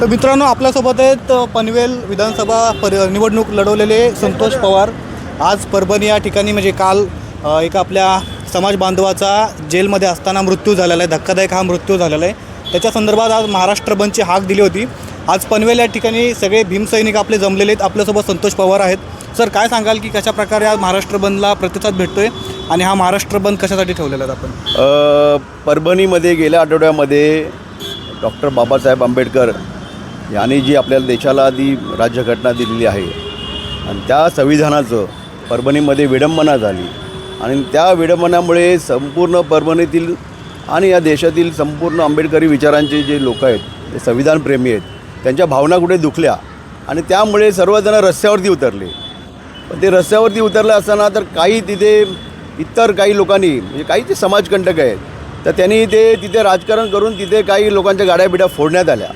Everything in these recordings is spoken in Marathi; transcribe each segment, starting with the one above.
तर मित्रांनो आपल्यासोबत आहेत पनवेल विधानसभा पर निवडणूक लढवलेले संतोष पवार. आज परभणी या ठिकाणी म्हणजे काल एका एक आपल्या समाज बांधवाचा जेलमध्ये असताना मृत्यू झालेला आहे धक्कादायक हा मृत्यू झालेला आहे. त्याच्या संदर्भात आज महाराष्ट्र बंदची हाक दिली होती. आज पनवेल या ठिकाणी सगळे भीमसैनिक आपले जमलेले आहेत आपल्यासोबत संतोष पवार आहेत. सर काय सांगाल की कशा प्रकारे आज महाराष्ट्र बंदला प्रतिसाद भेटतोय आणि हा महाराष्ट्र बंद कशासाठी ठेवलेला आहे आपण? परभणीमध्ये गेल्या आठवड्यामध्ये डॉक्टर बाबासाहेब आंबेडकर यांनी जी आपल्याला देशाला आधी राज्यघटना दिलेली आहे. आणि त्या संविधानाचं परभणीमध्ये विडंबना झाली. आणि त्या विडंबनामुळे संपूर्ण परभणीतील आणि या देशातील संपूर्ण आंबेडकरी विचारांचे जे लोक आहेत ते संविधानप्रेमी आहेत त्यांच्या भावना कुठे दुखल्या? आणि त्यामुळे सर्वजण रस्त्यावरती उतरले. पण ते रस्त्यावरती उतरलं असताना तर काही तिथे इतर काही लोकांनी म्हणजे काही ते समाजकंटक आहेत तर त्यांनी ते तिथे राजकारण करून तिथे काही लोकांच्या गाड्या बिड्या फोडण्यात आल्या.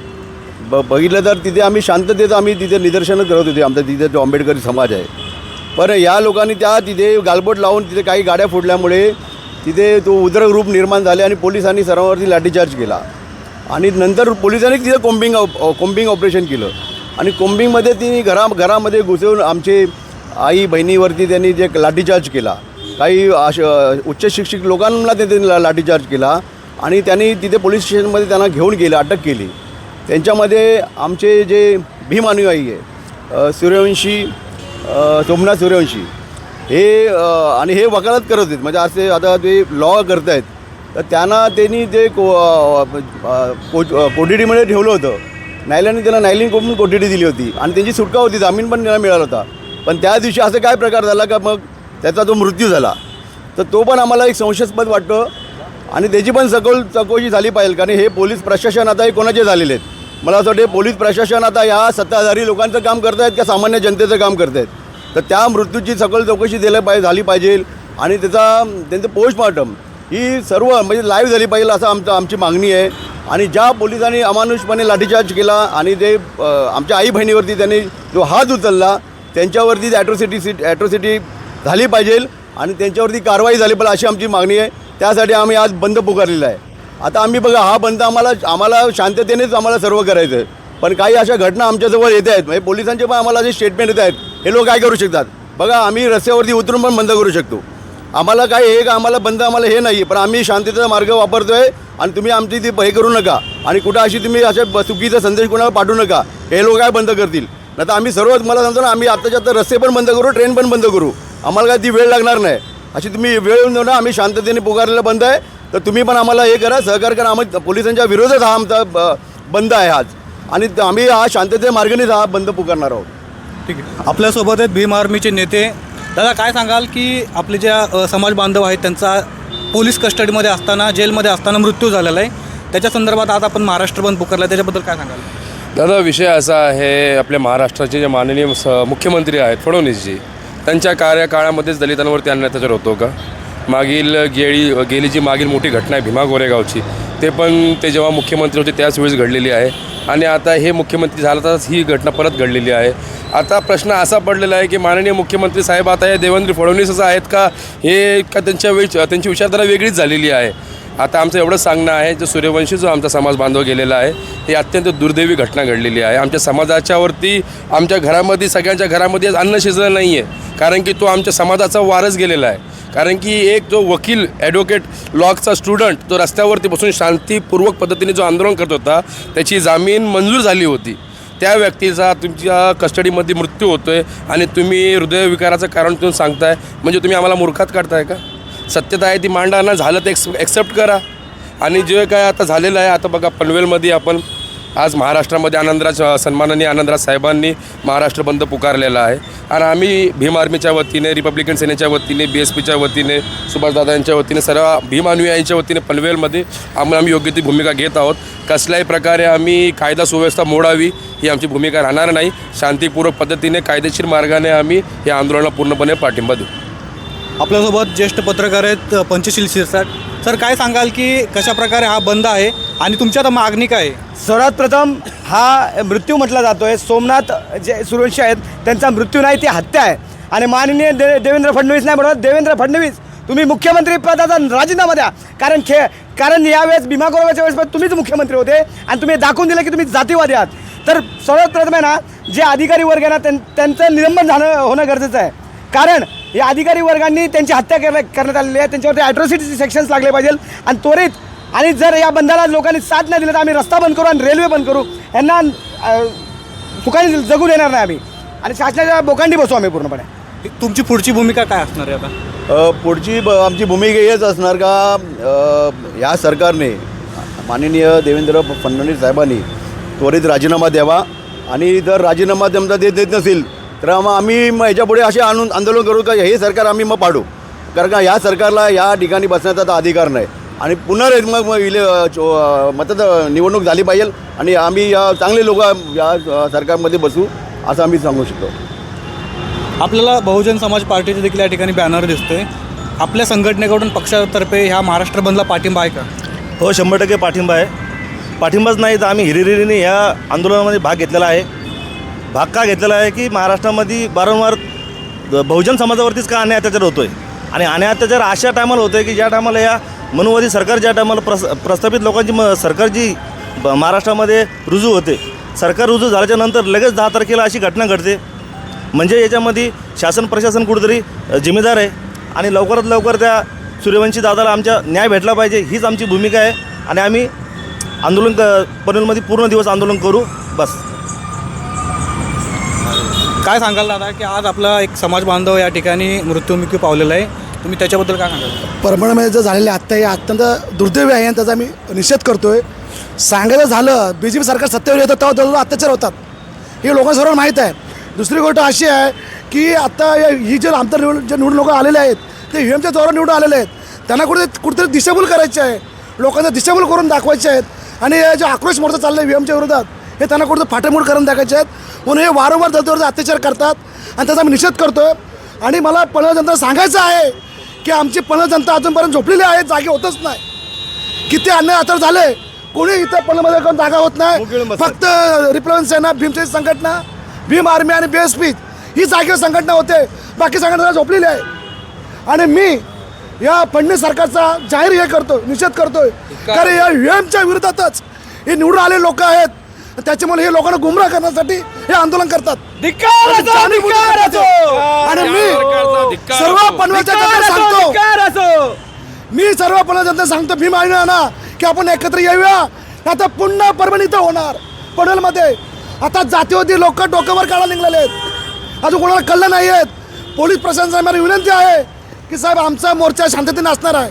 ब बघितलं तर तिथे आम्ही शांततेचं आम्ही तिथे निदर्शनं करत होते. आमचा तिथे जो आंबेडकरी समाज आहे. पण या लोकांनी त्या तिथे गालबोट लावून तिथे काही गाड्या फोडल्यामुळे तिथे तो उद्रक रूप निर्माण झाले आणि पोलिसांनी सर्वांवरती लाठीचार्ज केला. आणि नंतर पोलिसांनी तिथे कोम्बिंग ऑप कोम्बिंग ऑपरेशन केलं. आणि कोम्बिंगमध्ये ती घरा घरामध्ये घुसवून आमचे आई बहिणीवरती त्यांनी जे लाठीचार्ज केला. काही अश उच्च शिक्षित लोकांना ते त्यांनी लाठीचार्ज केला. आणि त्यांनी तिथे पोलीस स्टेशनमध्ये त्यांना घेऊन गेले अटक केली. त्यांच्यामध्ये आमचे जे भीम अनुयायी आहे सूर्यवंशी सोमनाथ सूर्यवंशी हे आणि हे वकालत करत आहेत. म्हणजे असे आता ते लॉ करत आहेत तर त्यांना त्यांनी ते को कोटीडीमध्ये ठेवलं होतं. न्यायालयाने त्यांना न्यायालयीन कोर्टून कोटीडी दिली होती. आणि त्यांची सुटका होती. जामीन पण त्यांना मिळाला होता. पण त्या दिवशी असं काय प्रकार झाला का मग त्याचा जो मृत्यू झाला. तर तो पण आम्हाला एक संशयास्पद वाटतो. आणि त्याची पण सखोल चौकशी झाली पाहिजे. कारण हे पोलीस प्रशासन आता हे कोणाचे झालेले आहेत? मला असं वाटते पोलीस प्रशासन आता या सत्ताधारी लोकांचं काम करत आहेत का सामान्य जनतेचं काम करत आहेत तर त्या मृत्यूची सखोल चौकशी दिल्या पाहिजे झाली पाहिजे आणि त्याचा त्यांचं पोस्टमॉर्टम ही सर्व म्हणजे लाईव्ह झाली पाहिजे असं आमचं आमची मागणी आहे. आणि ज्या पोलिसांनी अमानुषपणे लाठीचार्ज केला आणि ते आमच्या आई बहिणीवरती त्यांनी जो हात उचलला त्यांच्यावरती ॲट्रोसिटी ॲट्रोसिटी झाली पाहिजे आणि त्यांच्यावरती कारवाई झाली पाहिजे अशी आमची मागणी आहे. त्यासाठी आम्ही आज बंद पुकारलेला आहे. आता आम्ही बघा हा बंद आम्हाला आम्हाला शांततेनेच आम्हाला सर्व करायचं आहे पण काही अशा घटना आमच्याजवळ येत आहेत. म्हणजे पोलिसांचे पण आम्हाला जे स्टेटमेंट येत आहेत. हे लोक काय करू शकतात? बघा आम्ही रस्त्यावरती उतरून पण बंद करू शकतो. आम्हाला काय हे का आम्हाला बंद आम्हाला हे नाही. पण आम्ही शांततेचा मार्ग वापरतोय आणि तुम्ही आमची ती हे करू नका. आणि कुठं अशी तुम्ही असे चुकीचा संदेश कोणाला पाठवू नका. हे लोक काय बंद करतील? नाही तर आम्ही सर्वच मला सांगतो ना आम्ही आत्ताच्या आत्ता रस्ते पण बंद करू ट्रेन पण बंद करू. आम्हाला काय ती वेळ लागणार नाही. अशी तुम्ही वेळ येऊन देऊ ना आम्ही शांततेने पुकारलेलं बंद आहे. तर तुम्ही पण आम्हाला हे करा सहकार्य करा. आम्ही पोलिसांच्या विरोधात हा आमचा ब- बंद आहे आज. आणि त- आम्ही हा शांतते मार्गानेच हा बंद पुकारणार आहोत. ठीक आहे. आपल्यासोबत आहेत भीम आर्मीचे नेते. दादा काय सांगाल की आपले ज्या समाज बांधव आहेत त्यांचा पोलीस कस्टडीमध्ये असताना जेलमध्ये असताना मृत्यू झालेला आहे. त्याच्या संदर्भात आज आपण महाराष्ट्र बंद पुकारला. त्याच्याबद्दल काय सांगाल? दादा विषय असा आहे आपल्या महाराष्ट्राचे जे माननीय मुख्यमंत्री आहेत फडणवीसजी त्यांच्या कार्यकाळामध्येच दलितांवरती अत्याचार होतो का? मागील गेळी गेली जी मागील मोठी घटना आहे भीमा गोरेगावची ते पण ते जेव्हा मुख्यमंत्री होते त्याच वेळेस घडलेली आहे. आणि आता हे मुख्यमंत्री झाल्यातच ही घटना परत घडलेली आहे. आता प्रश्न असा पडलेला आहे की माननीय मुख्यमंत्री साहेब आता हे देवेंद्र फडणवीसच आहेत का? हे का त्यांच्या वेळी त्यांची विचारधारा वेगळीच झालेली आहे. आता आमचं एवढंच सांगणं आहे जो सूर्यवंशी जो आमचा समाज बांधव गेलेला आहे ही अत्यंत दुर्दैवी घटना घडलेली आहे. आमच्या समाजाच्यावरती आमच्या घरामध्ये सगळ्यांच्या घरामध्ये अन्न शिजलं नाही आहे कारण की तो आमच्या समाजाचा वारस गेलेला आहे. कारण की एक जो वकील ॲडव्होकेट लॉकचा स्टुडंट तो रस्त्यावरती बसून शांतीपूर्वक पद्धतीने जो आंदोलन करत होता त्याची जामीन मंजूर झाली होती. त्या व्यक्तीचा तुमच्या कस्टडीमध्ये मृत्यू होतो आहे आणि तुम्ही हृदयविकाराचं कारण तुम्ही सांगताय. म्हणजे तुम्ही आम्हाला मूर्खात काढताय का? सत्यता आहे ती मांडा ना झालं तर एक्स एक्सेप्ट करा. आणि जे काय आता झालेलं आहे आता बघा पनवेलमध्ये आपण आज महाराष्ट्रामध्ये आनंदराज सन्माननीय आनंदराज साहेबांनी महाराष्ट्र बंद पुकारलेला आहे. आणि आम्ही भीम आर्मीच्या वतीने रिपब्लिकन सेनेच्या वतीने बी एस पीच्या वतीने सुभाषदादा यांच्या वतीने सर्व भीम अनुयायांच्या वतीने पनवेलमध्ये आम्ही आम्ही योग्य ती भूमिका घेत आहोत. कसल्याही प्रकारे आम्ही कायदा सुव्यवस्था मोडावी ही आमची भूमिका राहणार नाही. शांतीपूर्वक पद्धतीने कायदेशीर मार्गाने आम्ही या आंदोलनाला पूर्णपणे पाठिंबा देऊ. आपल्यासोबत ज्येष्ठ पत्रकार आहेत पंचशील शिरसाट. सर काय सांगाल की कशा प्रकारे हा बंद आहे आणि तुमच्या आता मागणी काय आहे? सर्वात प्रथम हा मृत्यू म्हटला जातो आहे सोमनाथ जे सूर्यवंशी आहेत त्यांचा मृत्यू नाही ती हत्या आहे. आणि माननीय दे देवेंद्र फडणवीस नाही म्हणत. देवेंद्र फडणवीस तुम्ही मुख्यमंत्री पदाचा राजीनामा द्या. कारण खे कारण यावेळेस भीमा गोरवाच्या वेळेस तुम्हीच मुख्यमंत्री होते आणि तुम्ही दाखवून दिलं की तुम्ही जातीवादी आहात. तर सर्वात प्रथम आहे ना जे अधिकारी वर्ग आहे ना त्यां त्यांचं निलंबन झालं होणं गरजेचं आहे. कारण या अधिकारी वर्गांनी त्यांची हत्या कर करण्यात आलेली आहे. त्यांच्यावरती ॲट्रॉसिटी सेक्शन्स लागले पाहिजे. आणि त्वरित आणि जर या बंदाला लोकांनी साथ नाही दिलं तर आम्ही रस्ता बंद करू आणि रेल्वे बंद करू. यांना सुखाने जगू देणार नाही आम्ही. आणि शासनाच्या बोकांडी बसू आम्ही पूर्णपणे. तुमची पुढची भूमिका काय असणार आहे आता? पुढची ब आमची भूमिका हेच असणार का अ, या सरकारने माननीय देवेंद्र फडणवीस साहेबांनी त्वरित राजीनामा द्यावा. आणि जर राजीनामा त्यांचा देत देत नसेल तर मग आम्ही मग ह्याच्यापुढे असे आणून आंदोलन करू का हे सरकार आम्ही मग पाडू. कारण का या सरकारला या ठिकाणी बसण्याचा आता अधिकार नाही. आणि पुन्हा एक मग मग इले चो- मतद निवडणूक झाली पाहिजे आणि आम्ही या चांगले लोक या सरकारमध्ये बसू असं आम्ही सांगू शकतो. आपल्याला बहुजन समाज पार्टीचे देखील या ठिकाणी बॅनर दिसतोय. आपल्या संघटनेकडून पक्षातर्फे ह्या महाराष्ट्र बंदला पाठिंबा आहे का? हो शंभर टक्के पाठिंबा आहे. पाठिंबाच नाही तर आम्ही हिरिरिरीने या आंदोलनामध्ये भाग घेतलेला आहे. भाग का घेतलेला आहे की महाराष्ट्रामध्ये वारंवार बहुजन समाजावरतीच का अन्याय अत्याचार होतो आहे आणि अन्याय अत्याचार अशा टायमाला होतो आहे की ज्या टायमाला या मनुवादी सरकार ज्या टायमाला प्रस प्रस्थापित लोकांची म सरकार जी महाराष्ट्रामध्ये रुजू होते सरकार रुजू झाल्याच्यानंतर लगेच दहा तारखेला अशी घटना घडते. म्हणजे याच्यामध्ये शासन प्रशासन कुठेतरी जिम्मेदार आहे. आणि लवकरात लवकर त्या सूर्यवंशी दादाला आमच्या न्याय भेटला पाहिजे हीच आमची भूमिका आहे. आणि आम्ही आंदोलन क पनवेलमध्ये पूर्ण दिवस आंदोलन करू. बस. काय सांगाल दादा की आज आपला एक समाज बांधव या ठिकाणी मृत्युमुखी पावलेला आहे. तुम्ही त्याच्याबद्दल काय सांगाल? परभणीमध्ये जर झालेले आत्ता हे अत्यंत दुर्दैवी आहे आणि त्याचा मी निषेध करतोय. सांगायचं झालं बी जे पी सरकार सत्तेवर येतं तेव्हा दररोज अत्याचार होतात. हे लोकांसर्व माहीत आहे. दुसरी गोष्ट अशी आहे की आता या- ही जे आमदार निवडून जे निवडून लोक आलेले आहेत ते व्ही एमच्या निवडून आलेले आहेत. त्यांना कुठे कुठेतरी दिशाभूल करायचे आहे. लोकांना दिशाभूल करून दाखवायचे आहेत. आणि हे जे आक्रोश मोर्चा चालला आहे व्ही एमच्या विरोधात हे त्यांना कुठं फाटेमूड करून दाखवायचे आहेत. म्हणून हे वारंवार दरदरचा अत्याचार करतात आणि त्याचा मी निषेध करतोय. आणि मला पणळ जनता सांगायचं आहे की आमची पणळ जनता अजूनपर्यंत झोपलेली आहे जागे होतच नाही. किती अन्याय आता झाले कोणी इथं पणमध्ये कोण जागा होत नाही. फक्त रिप्लेवन सेना भीमसेन संघटना भीम आर्मी आणि बी एस पी ही जागेवर संघटना होते. बाकी संघटना झोपलेली आहे. आणि मी या फडणवीस सरकारचा जाहीर हे करतो निषेध करतोय. कारण या युएमच्या विरोधातच हे निवडून आले लोक आहेत. त्याच्यामुळे हे लोकांना गुमराह करण्यासाठी हे आंदोलन करतात. आणि मी सर्व पनवेलच्या जनतेला सांगतो. मी सर्व पणा जनता सांगतो भीम आणि ना की आपण एकत्र येऊया. आता पुन्हा परभणी इथं होणार. पनवेलमध्ये. आता जातीवादी लोक डोक्यावर काढायला निघालेले आहेत. अजून कोणाला कळलं नाही आहेत. पोलीस प्रशासनाला विनंती आहे की साहेब आमचा मोर्चा शांततेने असणार आहे.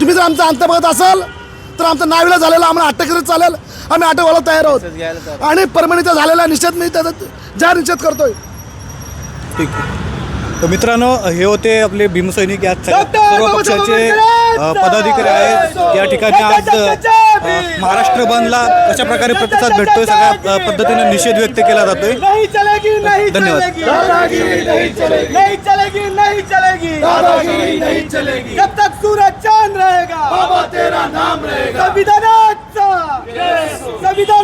तुम्ही जर आमचा अंत बघत असाल तर आमचं नाविला झालेला आम्हाला अटक केलं चालेल. आम्ही व्हायला तयार आहोत. आणि परभणीचा झालेला निषेध मी त्याचा जाहीर निषेध करतोय. ठीक आहे. तर मित्रांनो हे होते आपले भीमसैनिक या सर्व पक्षाचे पदाधिकारी आहेत. या ठिकाणी आज महाराष्ट्र बंदला कशा प्रकारे प्रतिसाद भेटतोय सगळ्या पद्धतीने निषेध व्यक्त केला जातोय. नहीं चलेगी नहीं धन्यवाद. चलेगी. नहीं चलेगी. नहीं चलेगी नहीं चलेगी. नहीं चलेगी. जब तक सूरज चांद रहेगा बाबा तेरा नाम रहेगा. संविधानाचा. संविधान